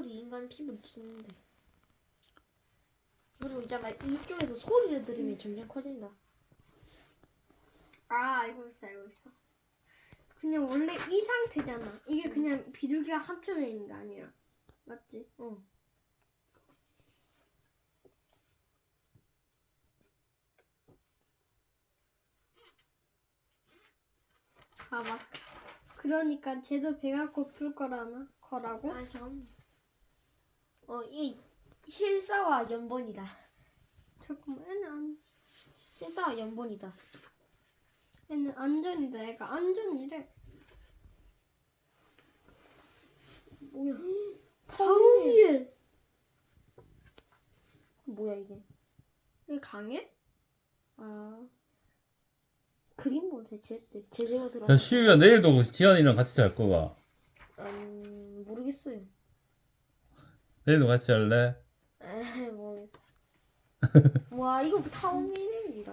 소리 인간 피부를 찢는데. 그리고 있잖아 이쪽에서 소리를 들으면 점점 커진다. 아 알고 있어 알고 있어. 그냥 원래 이 상태잖아. 이게 그냥 비둘기가 합쳐져 있는 게 아니라 맞지? 응. 봐봐. 그러니까 쟤도 배가 고플 거라나 거라고? 아 잠깐. 어 이 실사와 연본이다. 잠깐만 안 실사와 연본이다. 얘는 안전이다. 얘가 안전이래. 뭐야? 타오미에 뭐야 이게? 얘 강해? 아 그림본 대체 제대로 들어. 야 시우야 내일도 지안이랑 같이 잘 거가 음 모르겠어요. 내일도 같이 할래? 에 모르겠어. 와 이거. 어, 이